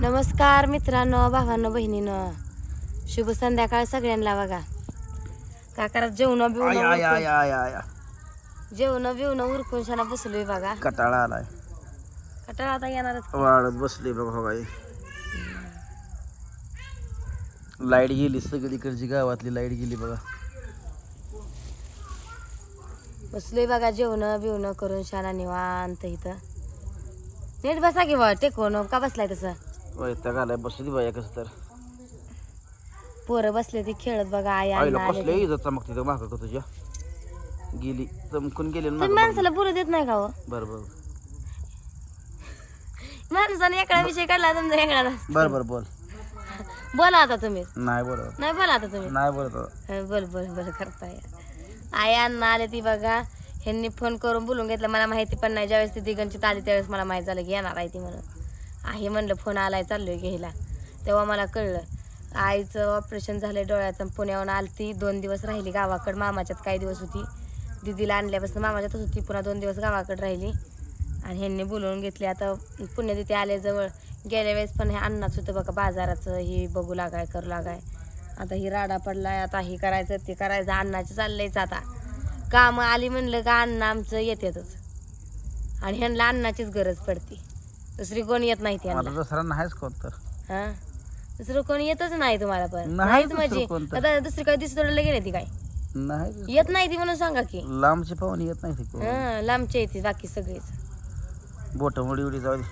नमस्कार मित्रांनो भावांनो बहिणीनं. शुभ संध्याकाळ सगळ्यांना बघा. काय करा जेवण आय बिवणं आय आय उरकून- आय आय जेवण बिवणं उरकून शाना बसलोय बघा. कटाळा आलाय. कटाळा आता येणारच वाढत बसले बघा हो बाई. लाइट गेली सगळीकडची गावातली लाइट गेली बघा. बसलोय बघा जेवण बिवणं करून शाना निवांत इथं. नीट बसा की बा टेकून. का बसलाय तसं? वैताग आलाय बसली बाया कसं तर. पोरं बसले ती खेळत बघा आई आईला कसले इथं चमकते तर मागं का तुझ्या गेली चमकून गेली तुम्ही माणसाला बोलू देत नाही का हो? बर बर. माणसाने एकडा विषय काढला तुमचा एकडा नसतो. बर बर बोल. बोला आता तुम्ही. नाही बोलत. नाही बोला आता तुम्ही. नाही बोलत. आता. हं, बोल बोल बोल करताय. आई अण्णा आले ती बघा. ह्यांनी फोन करून बोलून घेतलं मला माहिती पण नाही ज्यावेळेस ती दिगंची आली त्यावेळेस मला माहीत झालं की येणार आहे ती म्हणून. आहे म्हणलं फोन आलाय चाललोय घ्यायला. तेव्हा मला कळलं आईचं ऑपरेशन झालंय डोळ्याचं पुण्याहून आलती. दोन दिवस राहिली गावाकडं मामाच्यात काही दिवस होती. दिदीला आणल्यापासून मामाच्यातच होती पुन्हा दोन दिवस गावाकडं राहिली. आणि ह्यांनी बोलवून घेतली आता पुण्या तिथे आले जवळ. गेल्या वेळेस पण हे अन्नाच होतं बघा बाजाराचं हे बघू लागाय करू लागाय. आता ही राडा पडलाय आता हे करायचं ते करायचं अन्नाचं चाललंयच आता. कामं आली म्हणलं का अन्न आमचं येतातच आणि ह्यांना अन्नाचीच गरज पडते. दुसरी कोण येत नाही त्यांना. दुसरा नाहीच कोण तर. हा? दुसरं कोण येतच नाही तुम्हाला पण. नाही नाहीच दुसरं म्हणजे कोणतं. आता दुसरी काही दिसत गेली ती काय? नाही येत नाही ती म्हणून सांगा की. लांबची पाहुणे येत नाही ते हा लांबच्या येते बाकी सगळीच. बोट मुडी उडी जाऊ दे.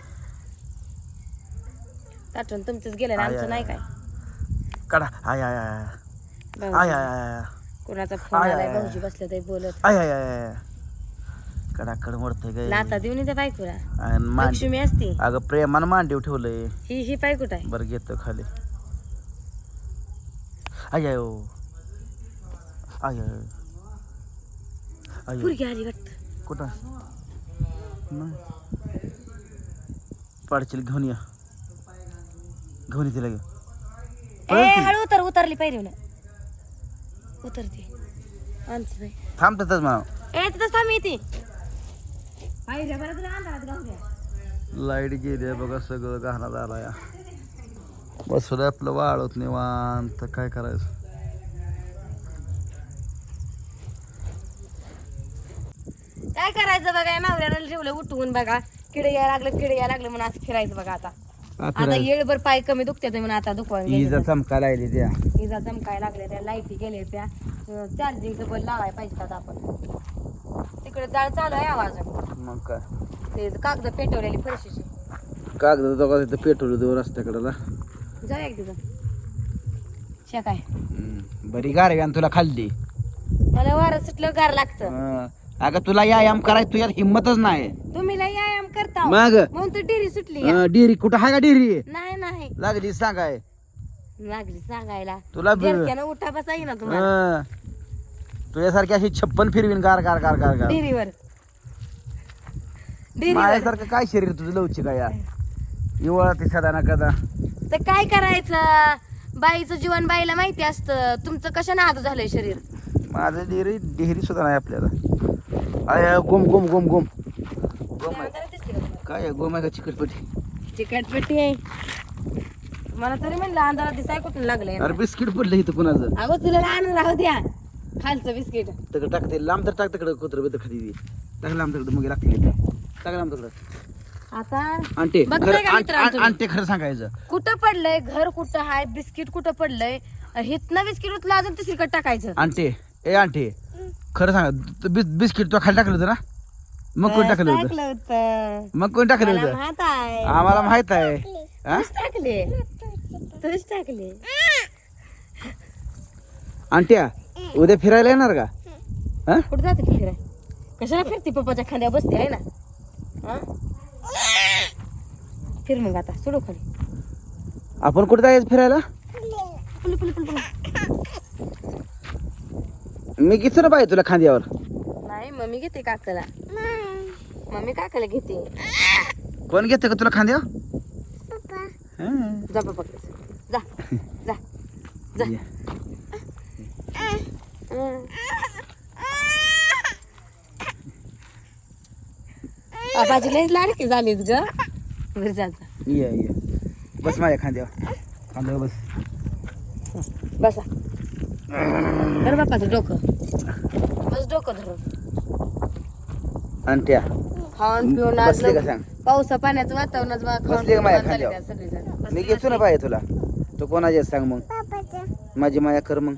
ताटून तुमचंच गेलं ना आय, आमचं आय, नाही आय. काय? काढा. आय आय आय भाऊजी. आय आय आय कोणाचा फोन आय, आलाय आय. भाऊजी बसले ते बोलत. आय आय आय आय. कडाकड मरतोय काय नाता देऊन त्या बायकोला. आणि मांडी लक्ष्मी असती. अगं प्रेमानं मांडीव ठेवलंय. ही ही बायकोट आहे? बरं घेतो खाली. I O. आय आय पुरगी आली वाटत. कुठं? नाही. पाडशील घेऊन या. घेऊन ये तिला घेऊन ए हळू उतर उतरली पाहिजे ना उतरते. आणते बाई. थांब तिथंच म्हणा ए तिथं थांब येते पाहिजे बरं तुला अंधारात गाव द्या लाइट गेली बघा सगळं गहना झाला या बसलं आपलं वाळत निवांत काय करायचं? काय करायचं बघा या नवऱ्याला ठेवलं उठवून बघा. किडे यायला लागलं किडे यायला लागलं म्हणून असं फिरायचं बघा आता. आता येळभर पाय कमी दुखते म्हणून आता दुखवा इजा चमका लागली त्या. इजा चमकाय लागल्या त्या लाईटी गेल्या त्या. चार्जिंगचं बल लावायला पाहिजे आता आपण. तिकडे जाळ चालू आहे आवाज. मग काय? ते कागद पेटवलेली फरशीची. कागद दोघा तिथं पेट्रोल देऊ रस्त्याकडला. जाऊया एक तिथं बरी गारवी आणि तुला खाल्ली. मला वारं सुटलं गार लागतं. हं. अगं तुला व्यायाम करायचं तुझ्यात हिंमतच नाही. तुम्ही लय व्यायाम करता हो. मग. म्हणून तू डिरी सुटली. हं, डिरी कुठं आहे का डिरी नाही नाही. लागली सांगाय. लागली सांगायला. तुला ब- उठा बसा ना तुम्हाला. हं. तुझ्यासारखी अशी छप्पन फिरवीन गार गार गार डिरीवर. डिरीवर. माझ्यासारखं काय शरीर तुझं लवचिक आहे या इवळ ते सदा ना कदा तर काय करायचं? बाईचं जीवन बाईला माहिती असतं. तुमचं कशाने आदू झालंय शरीर? माझं डेरी डेहरी सुद्धा नाही आपल्याला. अय गोम गोम गोम गोम. गोम आहे. काय आहे? गोम आहे का चिकटपटी चिकटपट्टी आहे. मला तरी म्हणलं अंधारात दिसाय कुठून लागलंय अरे बिस्किट पडलं इथं कुणाचं? अगं तुला लहान राहू द्या. खालचं बिस्किट. तिकडे टाकते लांब तर टाक तिकडे कुत्र बित्र खाली दे टाक लांब तिकडे मग लागते टाक लांब तिकडे. आता बघताय खरं आण- मित्रांनो आण- सांगायचं. कुठं पडलंय घर कुठं आहे बिस्किट कुठं पडलंय? हितनं बिस्किट उचला अजून तिसरीकडे टाकायचं. आणते ए आणते खरं सांगा तू बिस बिस्किट तो खाली टाकलं होतं ना? मग कोण टाकलं होतं? टाकलं होतं. मग कोण टाकलं मला होतं? माहीत आहे. आम्हाला माहीत आहे. हा? तूच टाकले. तूच टाकले. आणत्या उद्या फिरायला येणार का? हा? कुठं जाते ती फिराय? कशाला फिरते पप्पाच्या खांद्या बसते आहे ना? हा? फिर मग आता सोडू खाली. आपण कुठे जायचं फिरायला? पुल पुल पुल पुल. मी किती ना पाहिजे तुला खांद्यावर? नाही मम्मी घेते काकाला. मम्मी काकाला घेते. कोण घेते का तुला खांद्यावर. जा पप्पा जा. जा. जा. बाबाजी लयच लाडकी झालीच ग. बरं जा जा. ये ये. बस माझ्या खांद्यावर. खांद्यावर बस. बसा. धर बापाचं डोकं. बस डोकं धरून आणि त्या. खाऊन पिऊन आज बसले का सांग? पावसा पाण्याचं वातावरणात बा- खाऊन बसले का माझ्या पिऊन चालले खांद्यावर? त्या सगळेजण. मी बसले, घेतो ना. पाहिजे तुला. तो कोणाच्या सांग मग? माझी माया कर मग.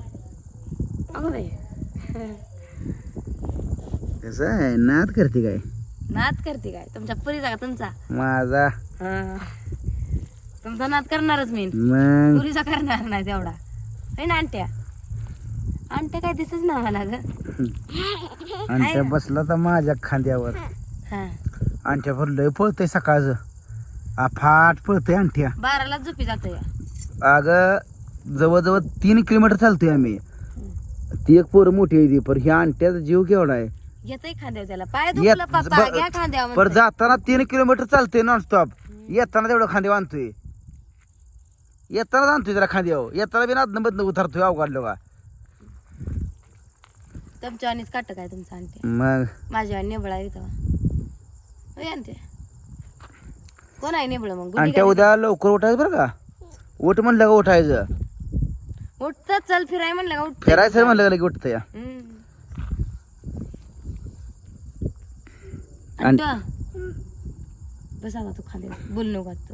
अगं बाई. कसं आहे? नाद करते काय? नाद करते काय? तुमच्या पुरीचा का तुमचा. माझा. हा. तुमचा नाद करणारच मी. मग? पुरीचा करणार नाही तेवढा. है ना आणट्या आणट्या काय दिसच ना मला ग. त्या बसला तर माझ्या खांद्यावर. हा. आणठ्या लय पळतंय सकाळचं. अफाट पळतंय आणठ्या बाराला झोपी जातो या अगं जवळजवळ तीन किलोमीटर चालतोय आम्ही. ती एक पोरं मोठी आहे ती पण ह्या आणट्याचा जीव केवढा आहे. येतोय खांद्यावर त्याला पाय येत- दुखलं पप्पा ब- घ्या खांद्यावर पर म्हणतोय. जाताना तीन किलोमीटर चालतोय नॉनस्टॉप येताना तेवढं खांदे आणतोय येताना आणतोय त्याला खांद्यावर. येताना बी नादन बदन उतरतोय अवघडलो का? तुमच्या आणीच काट काय तुमचा आणते? मग? माझ्या नेबळा येतो आणते कोण आहे नेबळ मग? आणि गुडी त्या उद्या लवकर उठायचं बरं का? उठ म्हणलं का उठायचं? उठत चल फिराय म्हणलं का? उठत फिरायचं म्हणलं का लगे उठतं या आणि- बस आता तू खाली बोल नको तू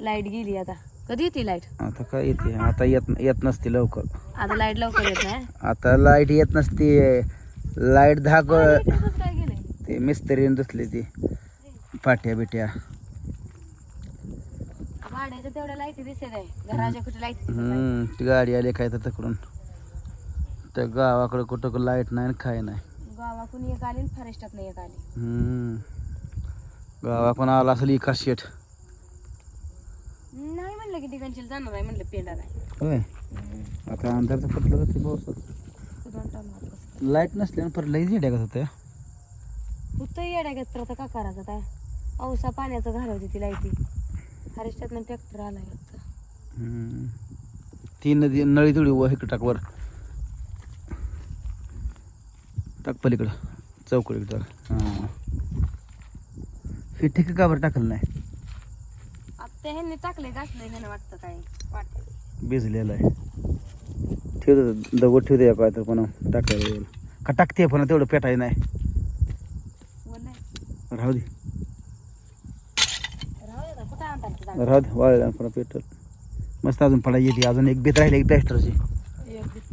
लाइट गेली आता. कधी येते लाइट आता काय येते? आता येत येत नसते लवकर. आता लाइट लवकर येत नाही? आता लाइट येत नसते. लाइट काय गेलंय ते मिस्त्रीने दुसले ती. पाट्या बिट्या. भाड्याच्या तेवढ्या लाईटी दिसत आहे. घराच्या कुठे लाइट हम्म ती गाडी आली काय तर तिकडून. त्या गावाकडे कुठं लाइट नाही आणि काय नाही. गावातून एक आली आणि फॉरेस्टात नाही एक आली. हम्म. गावाकडून आला असेल इका शेट नाही म्हणलं की ठिकाणची जाणार आहे म्हणलं पेंडा नाही होय. आता अंधारचं फुटलं का ते पावसात तू दोन टाइम कसं लाइट नसल्यानं पर लई झेड्या कसं होत्या होतं येड्या घेत तर आता का करायचं काय औसा पाण्याचं घालवते ती लाईटी फॉरेस्टात ट्रॅक्टर आला एकचा. हम्म. ती नदी नळी तेवढी वर इकडं टाक वर. टाक पलीकडं. चौकडीकडं टाक. हां. हे ठिक का बरं टाकलं नाही? आता ह्यांनी टाकले ह्यानं वाटतं काय वाटतं. भिजलेलं आहे. ठेवतो दगड ठेवतो काय तर पण टाकायला येईल. का टाकते पण तेवढं पेटाय नाही. राहू दे. राहू दे वाळल्या पण पेटल मस्त अजून पडा येते अजून एक बीत राहिली एक प्लॅस्टरची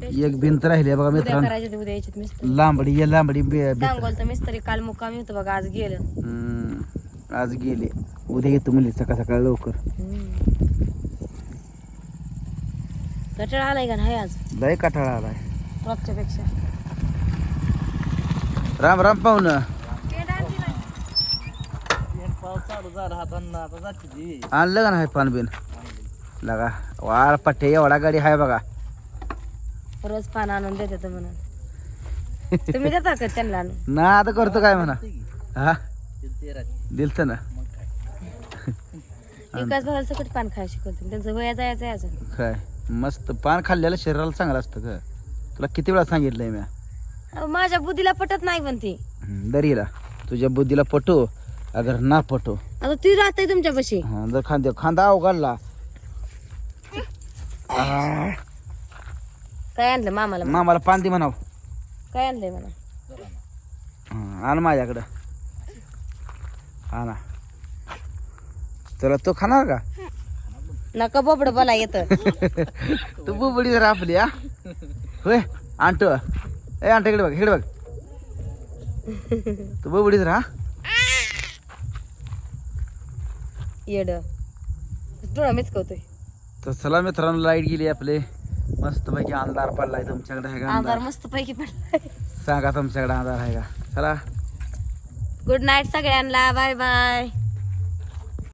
एक भिंत राहिली बघा उद्या मित्रांनो. करायचे ते उद्या यायचे मिस्त्री. लांबडी ये लांबडी बी- मिस्त्री काल मुक्कामी होतं बघा आज गेलं. हम्म. आज गेले. उद्या येतो म्हणले सकाळ सकाळ लवकर. कटाळा आलाय का नाही आज? लय काटाळा आलाय. रोजच्या पेक्षा राम राम पाहुण. आणलं का नाही पान बिन लगा वार पट्टे एवढा गाडी आहे बघा. रोज पान आणून देते म्हणून. तुम्ही देता का त्यांना आणून? ना आता करतो काय म्हणा. हा? दिलत ना. एकाच भावाला सकट पान खायला शिकवते त्यांचं वया जायचं आहे अजून. काय? मस्त पान खाल्लेलं शरीराला चांगलं असतं का तुला किती वेळा सांगितलंय मी अहो, माझ्या बुद्धीला पटत नाही पण ती. दरीला. तुझ्या बुद्धीला पटो अगर ना पटो. आता ती राहते तुमच्यापाशी. हा जर खांद्या खांदा अवघडला. काय आणलं मामाला मामाला पान दे म्हणाव. काय आणलंय म्हणा? हा, आण माझ्याकडं. हा ना तुला तो खाणार का? नका बोबड बोला येत तू बुबडी जरा आपली हा? होय आणतो ए आणतो इकडे बघ इकडे बघ. तू बुबडी जरा येड. डोळा मिचकवतोय तर चला मित्रांनो लाइट गेली आपले. मस्त पैकी अंधार पडलाय तुमच्याकडे आहे का अंधार मस्त पैकी पडलाय. सांगा तुमच्याकडे अंधार आहे का? चला. गुड नाईट सगळ्यांना. Bye bye